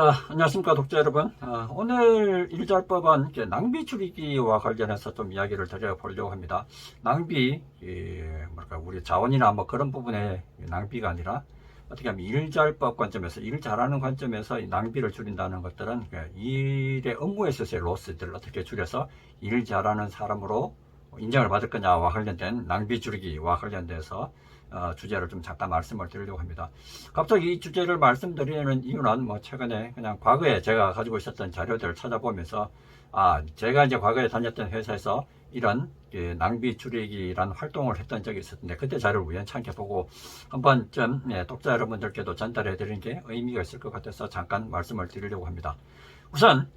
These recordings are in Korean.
자, 안녕하십니까 독자 여러분. 아, 오늘 이렇게 낭비 줄이기와 관련해서 좀 이야기를 드려보려고 합니다. 낭비, 예, 뭐랄까 우리 자원이나 뭐 그런 부분의 낭비가 아니라 어떻게 하면 일잘법 관점에서 일 잘하는 관점에서 이 낭비를 줄인다는 것들은 그 일의 업무에 있어서의 로스들을 어떻게 줄여서 일 잘하는 사람으로 인정을 받을 거냐와 관련된 낭비 줄이기와 관련돼서 어, 주제를 좀 잠깐 말씀을 드리려고 합니다. 갑자기 이 주제를 말씀드리는 이유는 뭐 최근에 그냥 과거에 제가 가지고 있었던 자료들을 찾아보면서 아 제가 이제 과거에 다녔던 회사에서 이런 그 낭비 줄이기라는 활동을 했던 적이 있었는데 그때 자료를 우연찮게 보고 한번 좀 예, 독자 여러분들께도 전달해 드리는 게 의미가 있을 것 같아서 잠깐 말씀을 드리려고 합니다. 우선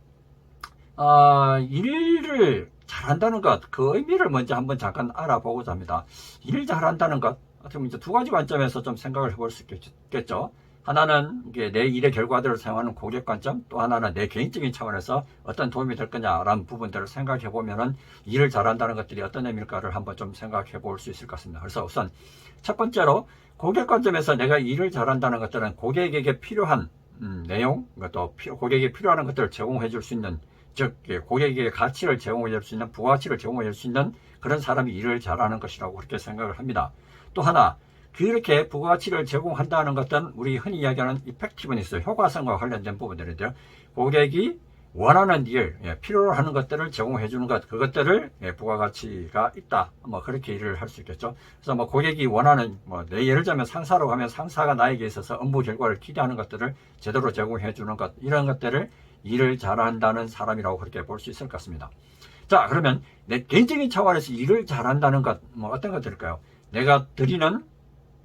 아, 일을 잘한다는 것, 그 의미를 먼저 한번 잠깐 알아보고자 합니다. 일을 잘한다는 것, 어떻게 이제 두 가지 관점에서 좀 생각을 해볼 수 있겠죠. 하나는 이게 내 일의 결과들을 사용하는 고객 관점, 또 하나는 내 개인적인 차원에서 어떤 도움이 될 거냐라는 부분들을 생각해 보면은 일을 잘한다는 것들이 어떤 의미일까를 한번 좀 생각해 볼 수 있을 것 같습니다. 그래서 우선 첫 번째로 고객 관점에서 내가 일을 잘한다는 것들은 고객에게 필요한 음, 내용, 또 피- 고객에게 필요한 것들을 제공해 줄 수 있는 즉 예, 고객에게 가치를 제공해 줄 수 있는 부가치를 제공해 줄 수 있는 그런 사람이 일을 잘하는 것이라고 그렇게 생각을 합니다. 또 하나 그렇게 부가치를 제공한다는 것은 우리 흔히 이야기하는 이펙티브니스 효과성과 관련된 부분들인데요. 고객이 원하는 일, 예, 필요로 하는 것들을 제공해 주는 것, 그것들을 예, 부가가치가 있다. 뭐 그렇게 일을 할 수 있겠죠. 그래서 뭐 고객이 원하는 뭐내 예를 들면 상사로 가면 상사가 나에게 있어서 업무 결과를 기대하는 것들을 제대로 제공해 주는 것, 이런 것들을 일을 잘한다는 사람이라고 그렇게 볼 수 있을 것 같습니다. 자, 그러면 내 개인적인 차원에서 일을 잘한다는 것, 뭐 어떤 것들일까요? 내가 드리는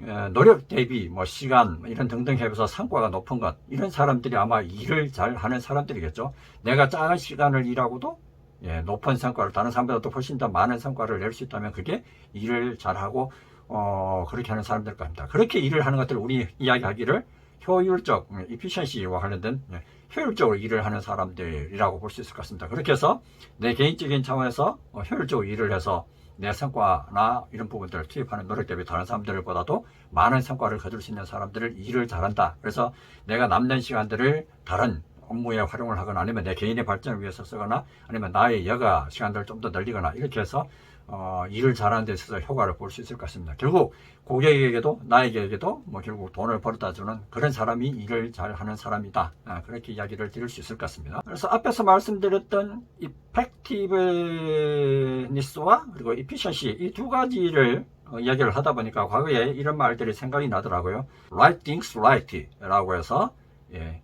어, 노력 대비 뭐 시간 뭐 이런 등등 해서 성과가 높은 것 이런 사람들이 아마 일을 잘 하는 사람들이겠죠. 내가 작은 시간을 일하고도 예, 높은 성과를 다른 사람보다 훨씬 더 많은 성과를 낼 수 있다면 그게 일을 잘하고 어, 그렇게 하는 사람들 겁니다. 그렇게 일을 하는 것들 우리 이야기하기를 효율적, 이피션시와 관련된 예, 효율적으로 일을 하는 사람들이라고 볼 수 있을 것 같습니다. 그렇게 해서 내 개인적인 차원에서 어, 효율적으로 일을 해서 내 성과나 이런 부분들을 투입하는 노력 대비 다른 사람들보다도 많은 성과를 거둘 수 있는 사람들을 일을 잘한다. 그래서 내가 남는 시간들을 다른 업무에 활용을 하거나 아니면 내 개인의 발전을 위해서 쓰거나 아니면 나의 여가 시간들을 좀 더 늘리거나 이렇게 해서 어, 일을 잘하는 데 있어서 효과를 볼 수 있을 것 같습니다. 결국 고객에게도 나에게도 뭐 결국 돈을 벌어다 주는 그런 사람이 일을 잘하는 사람이다. 아, 그렇게 이야기를 드릴 수 있을 것 같습니다. 그래서 앞에서 말씀드렸던 이펙티브니스와 그리고 이피션시 이 두 가지를 어, 이야기를 하다 보니까 과거에 이런 말들이 생각이 나더라고요. Right things right라고 해서 예,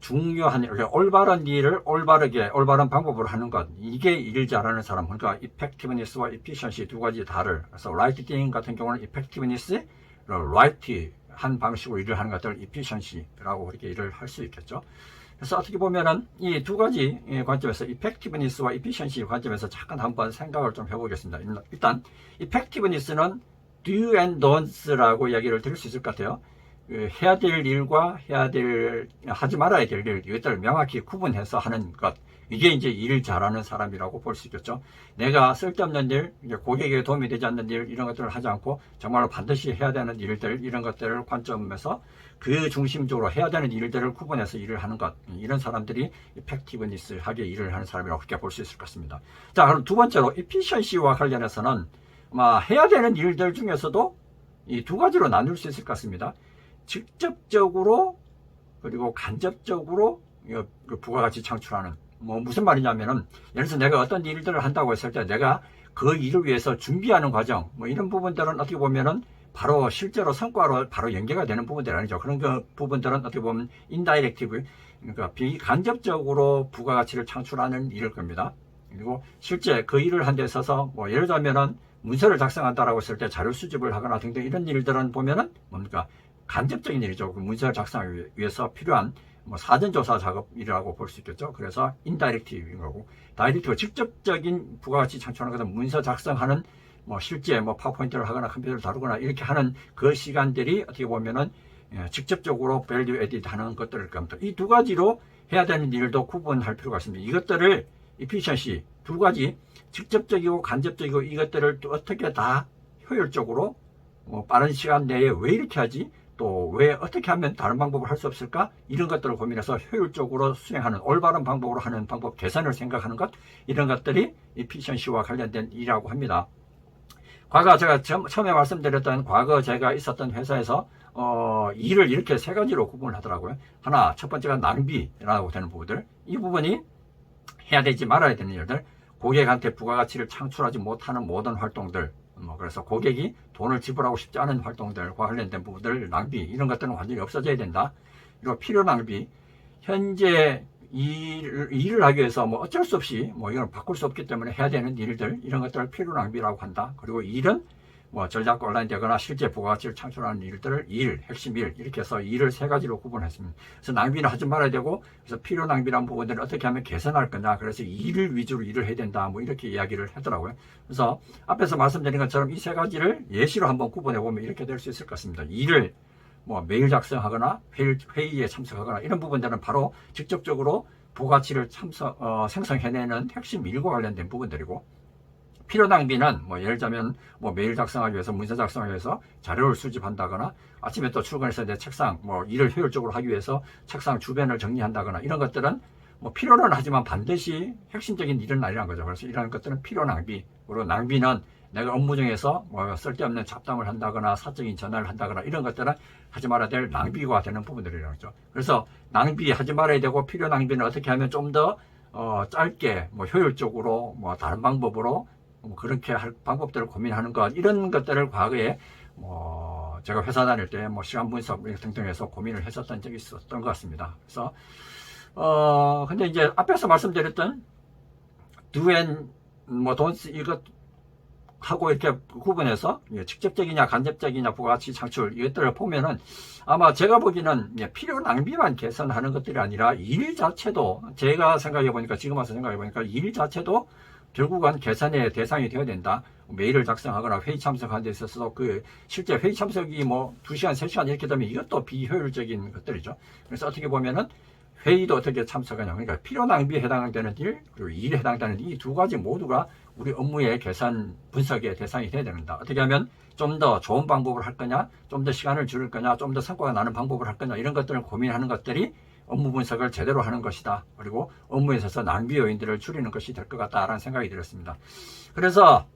중요한 일, 그러니까 올바른 일을 올바르게 올바른 방법으로 하는 것 이게 일 잘하는 사람 그러니까 effectiveness와 efficiency 두 가지 다를 그래서 right thing 같은 경우는 effectiveness right 한 방식으로 일을 하는 것들을 efficiency라고 그렇게 일을 할 수 있겠죠. 그래서 어떻게 보면은 이 두 가지 관점에서 effectiveness와 efficiency 관점에서 잠깐 한번 생각을 좀 해보겠습니다. 일단 effectiveness는 do and don'ts라고 이야기를 드릴 수 있을 것 같아요. 그 해야 될 일과 해야 될 하지 말아야 될 일 이것들을 명확히 구분해서 하는 것 이게 이제 일 잘하는 사람이라고 볼 수 있겠죠. 내가 쓸데없는 일, 고객에게 도움이 되지 않는 일 이런 것들을 하지 않고 정말로 반드시 해야 되는 일들 이런 것들을 관점에서 그 중심적으로 해야 되는 일들을 구분해서 일을 하는 것 이런 사람들이 이펙티브니스하게 일을 하는 사람이라고 그렇게 볼 수 있을 것 같습니다. 자 그럼 두 번째로 이피션시와 관련해서는 해야 되는 일들 중에서도 이 두 가지로 나눌 수 있을 것 같습니다. 직접적으로 그리고 간접적으로 그 부가가치 창출하는 뭐 무슨 말이냐면은 예를 들어서 내가 어떤 일들을 한다고 했을 때 내가 그 일을 위해서 준비하는 과정 뭐 이런 부분들은 어떻게 보면은 바로 실제로 성과로 바로 연계가 되는 부분들이 아니죠. 그런 그 부분들은 어떻게 보면 인다이렉티브 그러니까 비간접적으로 부가가치를 창출하는 일일 겁니다. 그리고 실제 그 일을 한 데 있어서 뭐 예를 들면은 문서를 작성한다라고 했을 때 자료 수집을 하거나 등등 이런 일들은 보면은 뭡니까 간접적인 일이죠. 그 문서를 작성하기 위해서 필요한 뭐 사전조사 작업이라고 볼 수 있겠죠. 그래서 인다이렉티브인 거고, 다이렉티브 직접적인 부가가치 창출하는 것은 문서 작성하는 뭐 실제 뭐 파워포인트를 하거나 컴퓨터를 다루거나 이렇게 하는 그 시간들이 어떻게 보면은 예, 직접적으로 밸류 에디트 하는 것들을 겁니다. 이 두 가지로 해야 되는 일도 구분할 필요가 있습니다. 이것들을 이피션시 두 가지 직접적이고 간접적이고 이것들을 또 어떻게 다 효율적으로 뭐 빠른 시간 내에 왜 이렇게 하지? 또 왜 어떻게 하면 다른 방법을 할 수 없을까 이런 것들을 고민해서 효율적으로 수행하는 올바른 방법으로 하는 방법 개선을 생각하는 것 이런 것들이 이 피션시와 관련된 일이라고 합니다. 과거 제가 처- 처음에 말씀드렸던 과거 제가 있었던 회사에서 어, 일을 이렇게 세 가지로 구분을 하더라고요. 하나, 첫 번째가 낭비라고 되는 부분들. 이 부분이 해야 되지 말아야 되는 일들. 고객한테 부가가치를 창출하지 못하는 모든 활동들. 뭐, 그래서 고객이 돈을 지불하고 싶지 않은 활동들과 관련된 부분들, 낭비, 이런 것들은 완전히 없어져야 된다. 그리고 필요 낭비. 현재 일을, 일을 하기 위해서 뭐 어쩔 수 없이 뭐 이걸 바꿀 수 없기 때문에 해야 되는 일들, 이런 것들을 필요 낭비라고 한다. 그리고 일은 뭐 전략 온라인 되거나 실제 부가가치를 창출하는 일들을 일, 핵심 일 이렇게 해서 일을 세 가지로 구분했습니다. 그래서 낭비는 하지 말아야 되고 그래서 필요 낭비란 부분들을 어떻게 하면 개선할 거냐 그래서 일을 위주로 일을 해야 된다 뭐 이렇게 이야기를 하더라고요. 그래서 앞에서 말씀드린 것처럼 이 세 가지를 예시로 한번 구분해 보면 이렇게 될 수 있을 것 같습니다. 일을 뭐 메일 작성하거나 회의, 회의에 참석하거나 이런 부분들은 바로 직접적으로 부가치를 참석 어, 생성해내는 핵심 일과 관련된 부분들이고 필요 낭비는 뭐 예를 들자면 뭐 메일 작성하기 위해서 문서 작성하기 위해서 자료를 수집한다거나 아침에 또 출근해서 내 책상 뭐 일을 효율적으로 하기 위해서 책상 주변을 정리한다거나 이런 것들은 뭐 필요는 하지만 반드시 핵심적인 일은 아니라는 거죠. 그래서 이런 것들은 필요 낭비. 그리고 낭비는 내가 업무 중에서 뭐 쓸데없는 잡담을 한다거나 사적인 전화를 한다거나 이런 것들은 하지 말아야 될 낭비가 되는 부분들이라는 거죠. 그래서 낭비 하지 말아야 되고 필요 낭비는 어떻게 하면 좀더 어, 짧게 뭐 효율적으로 뭐 다른 방법으로 뭐 그렇게 할 방법들을 고민하는 것 이런 것들을 과거에 뭐 제가 회사 다닐 때 뭐 시간 분석 등등해서 고민을 했었던 적이 있었던 것 같습니다. 그래서 어 근데 이제 앞에서 말씀드렸던 두엔 뭐 돈스 이것 하고 이렇게 구분해서 예, 직접적이냐 간접적이냐 부가가치 창출 이것들을 보면은 아마 제가 보기에는 예, 필요 낭비만 개선하는 것들이 아니라 일 자체도 제가 생각해 보니까 지금 와서 생각해 보니까 일 자체도 결국은 개선의 대상이 되어야 된다. 메일을 작성하거나 회의 참석하는 데 있어서 그 실제 회의 참석이 뭐 2시간, 3시간 이렇게 되면 이것도 비효율적인 것들이죠. 그래서 어떻게 보면은 회의도 어떻게 참석하냐. 그러니까 필요 낭비에 해당되는 일, 그리고 일에 해당되는 이 두 가지 모두가 우리 업무의 개선 분석의 대상이 되어야 된다. 어떻게 하면 좀 더 좋은 방법을 할 거냐, 좀 더 시간을 줄일 거냐, 좀 더 성과가 나는 방법을 할 거냐, 이런 것들을 고민하는 것들이 업무 분석을 제대로 하는 것이다. 그리고 업무에 있어서 낭비 요인들을 줄이는 것이 될 것 같다라는 생각이 들었습니다. 그래서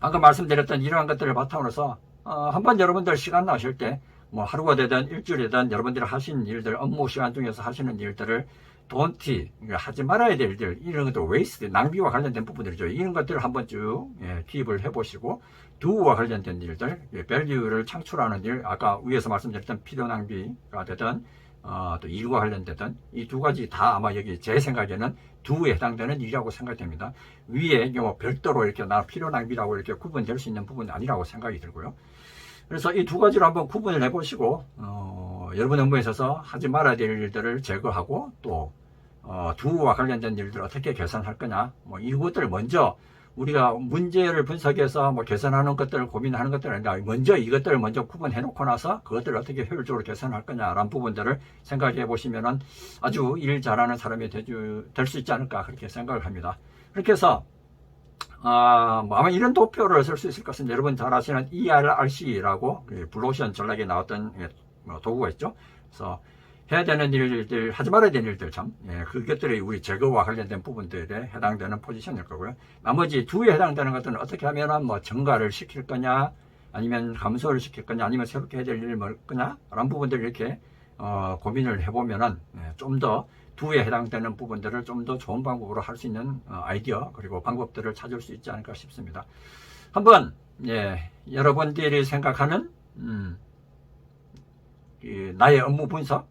방금 말씀드렸던 이러한 것들을 바탕으로서 어, 한번 여러분들 시간 나실 때 뭐 하루가 되든 일주일이 되든 여러분들이 하신 일들 업무 시간 중에서 하시는 일들을 돈티 하지 말아야 될 일들 이런 것들 웨이스트 낭비와 관련된 부분들이죠 이런 것들을 한번 쭉 예, 기입을 해보시고 두와 관련된 일들 예, 밸류를 창출하는 일 아까 위에서 말씀드렸던 필요 낭비가 되든 어, 또 일과 관련되든 이두 가지 다 아마 여기 제 생각에는 두에 해당되는 일이라고 생각됩니다. 위에 뭐 별도로 이렇게 나 필요 낭비라고 이렇게 구분될 수 있는 부분이 아니라고 생각이 들고요. 그래서 이 두 가지로 한번 구분을 해보시고 어, 여러분 업무에 있어서 하지 말아야 될 일들을 제거하고 또 어, 두와 관련된 일들을 어떻게 개선할 거냐 뭐 이것들을 먼저 우리가 문제를 분석해서 뭐 개선하는 것들을 고민하는 것들은 아니라 먼저 이것들을 먼저 구분해 놓고 나서 그것들을 어떻게 효율적으로 개선할 거냐라는 부분들을 생각해 보시면은 아주 일 잘하는 사람이 될 수 있지 않을까 그렇게 생각을 합니다. 그렇게 해서 아, 뭐 아마 이런 도표를 쓸 수 있을 것 같습니다. 여러분 잘 아시는 ERRC라고 그 블루오션 전략에 나왔던 예, 뭐 도구가 있죠. 그래서 해야 되는 일들, 하지 말아야 되는 일들 참, 예, 그것들이 우리 제거와 관련된 부분들에 해당되는 포지션일 거고요. 나머지 두에 해당되는 것들은 어떻게 하면은 뭐 증가를 시킬 거냐, 아니면 감소를 시킬 거냐, 아니면 새롭게 해야 될 일을 뭘 거냐, 라는 부분들을 이렇게, 어, 고민을 해보면은, 예, 좀더 두에 해당되는 부분들을 좀 더 좋은 방법으로 할 수 있는 어, 아이디어, 그리고 방법들을 찾을 수 있지 않을까 싶습니다. 한번, 예, 여러분들이 생각하는, 음, 이 나의 업무 분석,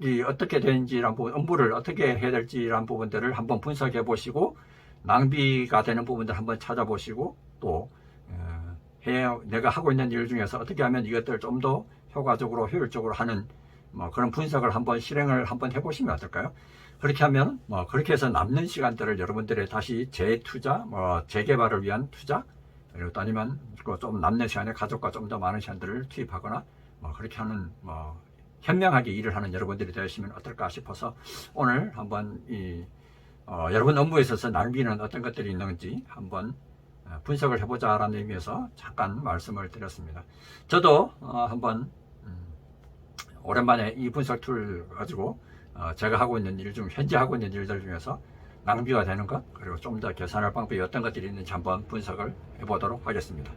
이 어떻게 되는지란 부분, 업무를 어떻게 해야 될지란 부분들을 한번 분석해 보시고 낭비가 되는 부분들 한번 찾아보시고 또 어, 해, 내가 하고 있는 일 중에서 어떻게 하면 이것들을 좀 더 효과적으로 효율적으로 하는 뭐 그런 분석을 한번 실행을 한번 해보시면 어떨까요? 그렇게 하면 뭐 그렇게 해서 남는 시간들을 여러분들의 다시 재투자, 뭐 재개발을 위한 투자 그리고 또 아니면 그좀 남는 시간에 가족과 좀 더 많은 시간들을 투입하거나 뭐 그렇게 하는 뭐 현명하게 일을 하는 여러분들이 되시면 어떨까 싶어서 오늘 한번 이 어, 여러분 업무에 있어서 낭비는 어떤 것들이 있는지 한번 어, 분석을 해보자 라는 의미에서 잠깐 말씀을 드렸습니다. 저도 어, 한번 오랜만에 이 분석 툴 가지고 어, 제가 하고 있는 일 중 현재 하고 있는 일들 중에서 낭비가 되는 것 그리고 좀더 개선할 방법이 어떤 것들이 있는지 한번 분석을 해보도록 하겠습니다.